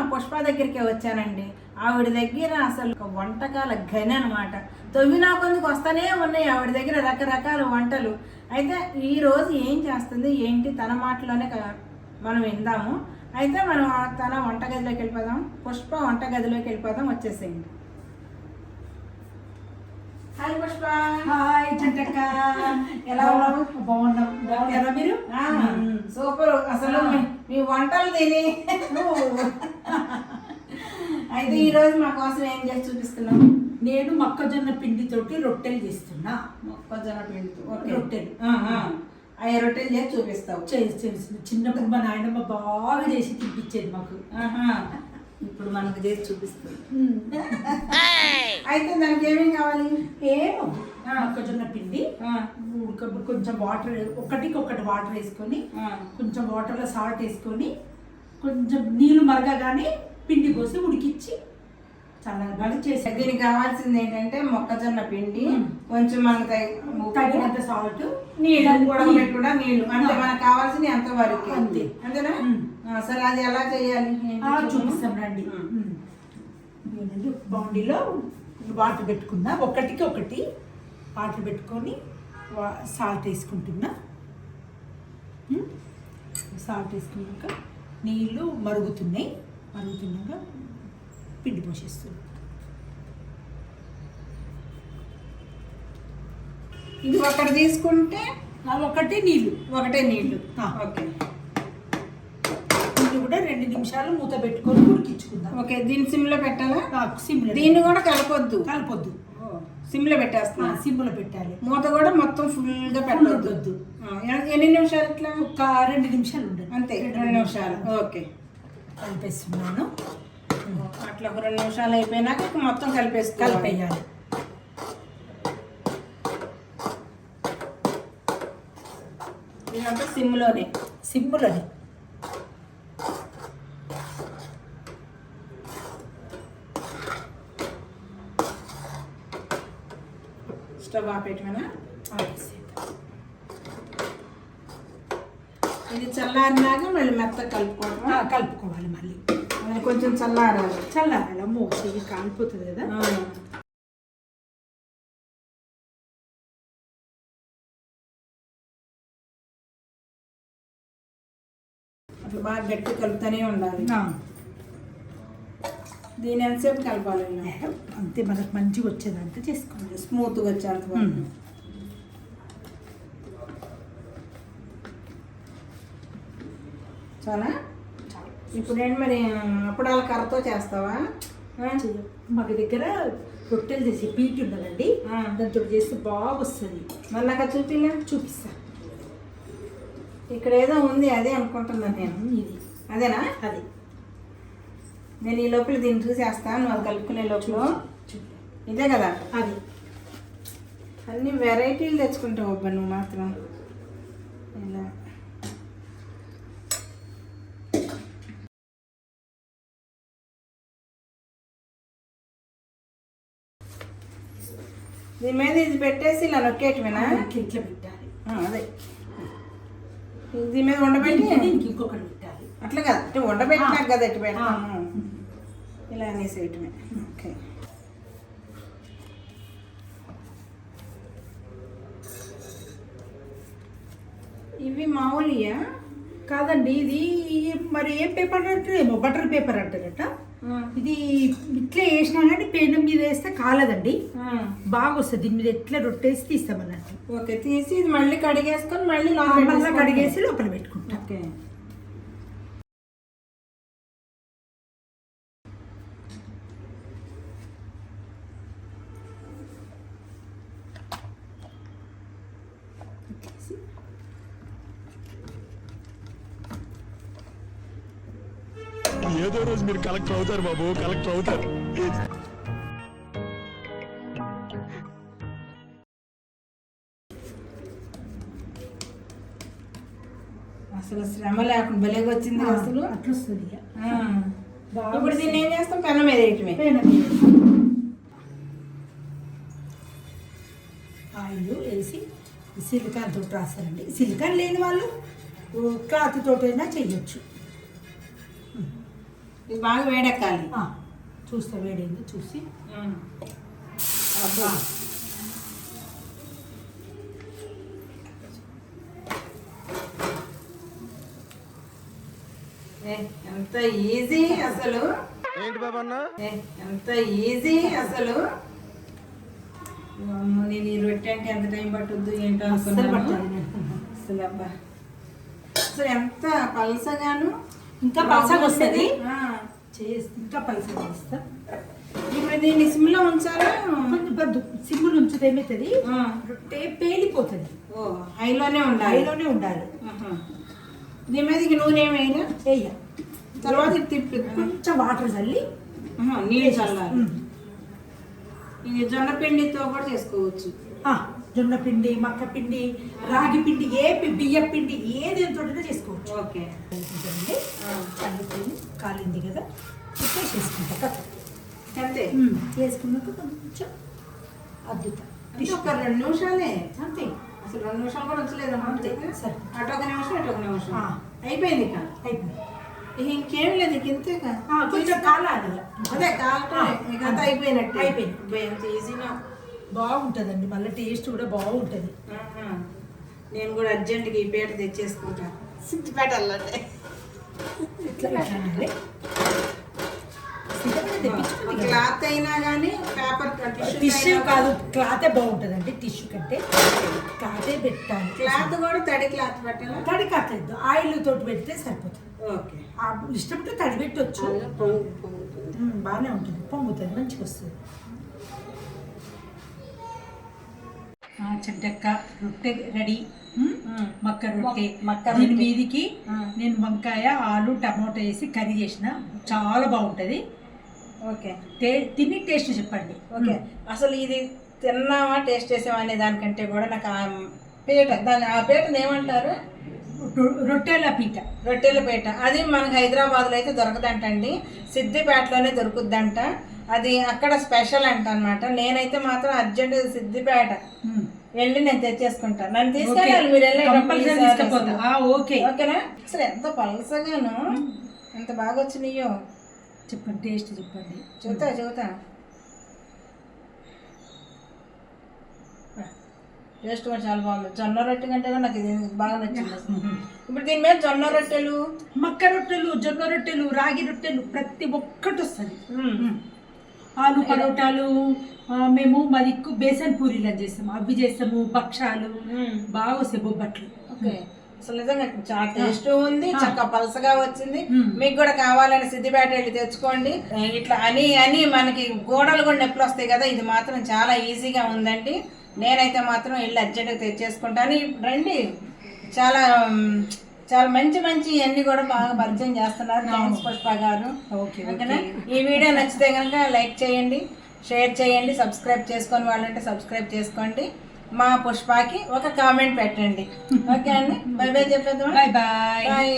మా పుష్ప దగ్గరికి వచ్చానండి. ఆవిడ దగ్గర అసలు ఒక వంటకాల గని అనమాట తొవ్వినా కొందుకు వస్తానే ఉన్నాయి ఆవిడ దగ్గర రకరకాల వంటలు. అయితే ఈరోజు ఏం చేస్తుంది ఏంటి తన మాటలోనే మనం విందాము. అయితే మనం తన వంటగదిలోకి వెళ్ళిపోదాం. పుష్ప వంటగదిలోకి వెళ్ళిపోదాం వచ్చేసేయండి. హాయ్ పుష్ప హాయ్ చంటక్క ఎలా ఉన్నావు? బాగున్నాం. బాగున్నారా మీరు సూపర్. అసలు మీ- వంటలు తిని. అయితే ఈ రోజు మా కోసం ఏం చేసి చూపిస్తున్నాం నేను మొక్కజొన్న పిండితోటి రొట్టెలు చేస్తున్నా. మొక్కజొన్న పిండితో. రొట్టెలు. అవి రొట్టెలు చేసి చూపిస్తావు. చేసి చేసి. చిన్నప్పుడు మా నాయనమ్మ బాగా చేసి తినిపించేది మాకు. ఆహా. ఇప్పుడు మనకు చేసి చూపిస్తుంది. అయితే దానికి ఏమేమి కావాలి? ఏమో. మొక్కజొన్న పిండి కొంచెం వాటర్ ఒకటికి ఒకటి వాటర్ వేసుకొని. కొంచెం వాటర్లో సాల్ట్ వేసుకొని కొంచెం నీళ్ళు మరగగానే పిండి పోసి ఉడికిచ్చి దీనికి కావాల్సింది ఏంటంటే మొక్కజొన్న పిండి. కొంచెం మనకు తగి- తగినంత సాల్ట్ నీళ్ళు. ఉడకబెట్టుకున్న నీళ్ళు. అంటే మనకు కావాల్సింది ఎంత వరకు అంతే. అంతేనా? సరే అది ఎలా చేయాలి. చూపిస్తాం రండి. బౌండీలో వాటర్ పెట్టుకున్నా. ఒకటికి ఒకటి వాటర్ పెట్టుకొని సాల్ట్ వేసుకుంటున్నా. సాల్ట్ వేసుకున్నాక నీళ్ళు మరుగుతున్నాయి. మరుగుతున్నాక పిండి పోసేస్తున్నా ఇది ఒకటి తీసుకుంటే ఒకటి నీళ్ళు ఒకటే నీళ్ళు ఆ. ఓకే. నీళ్ళు కూడా రెండు నిమిషాలు మూత పెట్టుకొని ఉడికించుకుందాం. ఓకే దీన్ని సిమ్లో పెట్టాలా? సిమ్లో దీన్ని కూడా కలపొద్దు. కలపొద్దు. సిమ్లో పెట్టేస్తున్నా. సిమ్లో పెట్టాలి. మూత కూడా మొత్తం ఫుల్గా పెట్టొద్దు. ఎన్ని నిమిషాలు ఇట్లా? ఒక రెండు నిమిషాలు ఉండదు అంతే రెండు నిమిషాలు. ఓకే. కలిపేస్తున్నాను. అట్లా ఒక రెండు నిమిషాలు అయిపోయినాక ఇక మొత్తం కలిపేసి కలిపేయాలి. ఇదంతా సిమ్లోనే సిమ్లోనే స్టవ్ ఆపేయటమేనా? ఇది చల్లారినాక మళ్ళీ మెత్త కలుపుకోవటం కలుపుకోవాలి మళ్ళీ. కొంచెం చల్లారాలి. చల్లారాల. మోసి కాలిపోతుంది కదా. అట్లా బాగా గట్టి కలుపుతూనే ఉండాలి. దీని ఎంతసేపు కలపాలి అంతే మనకు మంచిగా వచ్చేదంతా చేసుకోండి స్మూత్గా వచ్చేంత. చాలా? ఇప్పుడు ఏంటి మరి అప్పుడాల కర్రతో చేస్తావా. మాకు దగ్గర రొట్టెలు చేసి పీట్ ఉన్నదండి. దాంతో చేస్తే బాగా వస్తుంది మరి నాకు అది చూపిలే చూపిస్తా. ఇక్కడ ఏదో ఉంది అదే అనుకుంటున్నాను నేను. ఇది. అదేనా? అది. నేను ఈ లోపల దీన్ని చూసేస్తాను నువ్వు అది కలుపుకునే లోపల. ఇదే కదా? అది. అన్ని వెరైటీలు తెచ్చుకుంటావు అబ్బా నువ్వు మాత్రం. ఇలా. దీని మీద ఇది పెట్టేసి ఇలా నొక్కేయటమేనా? ఇట్లా పెట్టాలి. అదే. దీని మీద ఉండబెట్టి దీనికి ఇంకొకటి పెట్టాలి. అట్లా కదా అంటే ఉండబెట్టినాక కదా ఎట్టు పెడతాము ఆ. ఇలా అనేసేయటమే. ఓకే. ఇవి మామూలుయా? కాదండి ఇది మరి ఏం పేపర్ అంటారేమో బటర్ పేపర్ అంటారట. ఇది ఇట్లా వేసినా కానీ పేనం మీద వేస్తే కాలదండి. బాగా వస్తుంది. దీని మీద ఎట్లా రొట్టేసి తీస్తామన్నట్టు. ఓకే తీసి ఇది మళ్ళీ కడిగేసుకొని మళ్ళీ మళ్ళీ. కడిగేసి లోపల పెట్టుకుంటాం. ఓకే. ఏదో రోజు మీరు కలెక్టర్ అవుతారు బాబు కలెక్టర్ అవుతారు. అసలు శ్రమ లేకుండా భలేగా వచ్చింది అసలు. అట్లా వస్తుంది ఇప్పుడు దీన్ని ఏం చేస్తాం? పెనం మీద వేయటమే. ఆయిల్ వేసి సిలికాన్ తోటి రాస్తారండి. సిలికాన్ లేని వాళ్ళు క్లాత్ తోటైనా చెయ్యొచ్చు ఇది బాగా వేడెక్కాలి. చూస్తా వేడైంది చూసి. అబ్బా. ఏ, ఎంత ఈజీ అసలు. ఏంటి బాబన్న? ఎంత ఈజీ అసలు. నేను ఈ రొట్టె అంటే ఎంత టైం పట్టుద్దు ఏంటో అనుకున్నాను. అసలు అబ్బా. అసలు ఎంత పలసగాను. ఇంకా పలసగా వస్తుంది. చేసి ఇంకా పలసగా చేస్తా. ఇప్పుడు దీన్ని సిమ్లో ఉంచాలా కొంచెం బద్దు సిమ్ములు ఉంచితే ఏమవుతుంది? పేలిపోతుంది. ఓ హైలోనే ఉండాలి. హైలోనే ఉండాలి. దీని మీదకి నూనె ఏమైనా? వేయ తర్వాత తిప్పి కొంచెం వాటర్ చల్లి నీళ్ళు చల్లాలి. ఇది జొన్న పిండితో కూడా చేసుకోవచ్చు. జొన్న పిండి మక్క పిండి రాగి పిండి ఏ బియ్య పిండి ఏది తోటైనా చేసుకోవచ్చు. ఓకే. కలిపింది కాలింది కదా. ఇప్పుడు చేసుకుంటా. కథ అంతే. చేసుకున్నాక కొంచెం అద్దుతా. అంటే ఒక రెండు నిమిషాలే. అంతే. అసలు రెండు నిమిషాలు కూడా వచ్చలేదు అంతే, సరే. అటు ఒక నిమిషం ఇటు ఒక నిమిషం. అయిపోయింది ఇక. అయిపోయింది. ఇక లేదు ఆ, కొంచెం కాలాలి. అదే అంతా అయిపోయినట్టు. అయిపోయింది. ఈజీగా బాగుంటుందండి. మళ్ళీ టేస్ట్ కూడా బాగుంటుంది. నేను కూడా అర్జెంట్గా ఈ పేట తెచ్చేసుకుంటా. సిద్ధిపేట వెళ్ళండి. క్లాత్ అయినా కానీ పేపర్ టిష్యూ కాదు క్లాతే బాగుంటుందండి టిష్యూ కంటే. క్లాతే పెట్టాలి. క్లాత్ కూడా తడి క్లాత్ పెట్టాలా? తడి కాలేదు ఆయిల్ తోటి పెడితే సరిపోతుంది. ఓకే. ఇష్టపడితే తడి పెట్టవచ్చు బాగానే ఉంటుంది. పొంగుతుంది మంచిగా వస్తుంది. చెడ్డక్క రొట్టె రెడీ. మక్క రొట్టె. మక్క దీని. మీదికి. నేను వంకాయ ఆలు టమాటో వేసి కర్రీ చేసిన. చాలా బాగుంటుంది. ఓకే. టే- తిని టేస్ట్ చెప్పండి. ఓకే. అసలు ఇది తిన్నామా టేస్ట్ చేసామా అనే దానికంటే కూడా నాకు ఆ పీట దాని ఆ పీటను ఏమంటారు? రొట్టెల పీట. రొట్టెల పీట. అది మనకి హైదరాబాద్లో అయితే దొరకదంటండి. సిద్దిపేటలోనే దొరుకుద్దంట. అది అక్కడ స్పెషల్ అంట అనమాట నేనైతే మాత్రం అర్జెంట్ సిద్దిపేట. వెళ్ళి నేను తెచ్చేసుకుంటాను నన్ను. తీసుకెళ్ళాలి మీరు. ఆ, ఓకే. ఓకేనా? అసలు ఎంత పలసగాను ఎంత బాగా వచ్చినాయో. చెప్పండి టేస్ట్ చెప్పండి. చూతా చూతా టేస్ట్ కూడా చాలా బాగుంది. జొన్న రొట్టె కంటే కూడా నాకు ఇది బాగా నచ్చింది. ఇప్పుడు దీని మీద జొన్న రొట్టెలు. మక్క రొట్టెలు జొన్న రొట్టెలు రాగి రొట్టెలు ప్రతి ఒక్కటి వస్తుంది. ఆలు పరోటాలు మేము మా దిక్కు బేసన్ పూరీలు అని చేస్తాము అవి చేస్తాము భక్షాలు మ్మ్. బాగా వస్తాయి బొబ్బట్లు. ఓకే. అసలు నిజంగా చాలా టేస్ట్ ఉంది చక్కగా పలసగా వచ్చింది. మీకు కూడా కావాలని సిద్దిపేట వెళ్ళి తెచ్చుకోండి. ఇట్లా అని అని మనకి గోడలు కూడా నొప్పులు వస్తాయి కదా ఇది మాత్రం చాలా ఈజీగా ఉందండి. నేనైతే మాత్రం వెళ్ళి అర్జెంట్గా తెచ్చేసుకుంటాను. రండి. చాలా చాలా మంచి మంచి అన్ని కూడా బాగా పరిచయం చేస్తున్నారు. థ్యాంక్స్ పుష్ప గారు. ఓకే ఓకేనా? ఈ వీడియో నచ్చితే కనుక లైక్ చేయండి. షేర్ చేయండి సబ్స్క్రైబ్ చేసుకొని వాళ్ళంటే సబ్స్క్రైబ్ చేసుకోండి. మా పుష్పకి ఒక కామెంట్ పెట్టండి. ఓకే అండి? Bye bye చెప్పేద్దామా? Bye bye bye